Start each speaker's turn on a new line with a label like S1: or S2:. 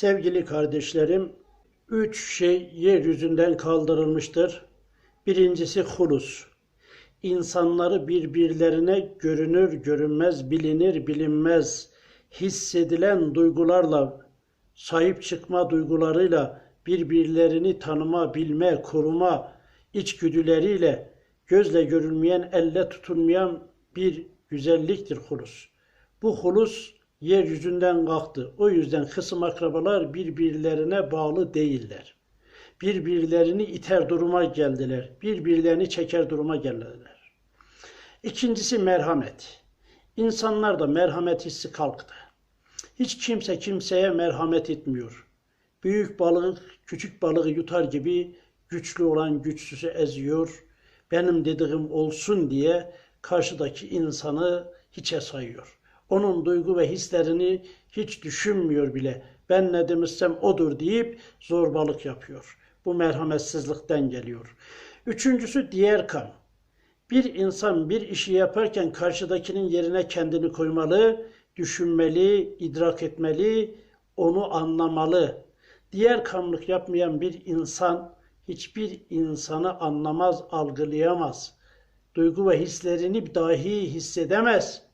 S1: Sevgili kardeşlerim, üç şey yeryüzünden kaldırılmıştır. Birincisi hulus. İnsanları birbirlerine görünür görünmez, bilinir bilinmez, hissedilen duygularla, sahip çıkma duygularıyla birbirlerini tanıma, bilme, koruma içgüdüleriyle gözle görülmeyen, elle tutulmayan bir güzelliktir hulus. Bu hulus yeryüzünden kalktı. O yüzden kısım akrabalar birbirlerine bağlı değiller. Birbirlerini iter duruma geldiler. Birbirlerini çeker duruma geldiler. İkincisi merhamet. İnsanlarda merhamet hissi kalktı. Hiç kimse kimseye merhamet etmiyor. Büyük balık küçük balığı yutar gibi güçlü olan güçsüzü eziyor. Benim dediğim olsun diye karşıdaki insanı hiçe sayıyor. Onun duygu ve hislerini hiç düşünmüyor bile. Ben ne demişsem odur deyip zorbalık yapıyor. Bu merhametsizlikten geliyor. Üçüncüsü diğer kan. Bir insan bir işi yaparken karşıdakinin yerine kendini koymalı, düşünmeli, idrak etmeli, onu anlamalı. Diğer kanlık yapmayan bir insan hiçbir insanı anlamaz, algılayamaz. Duygu ve hislerini dahi hissedemez.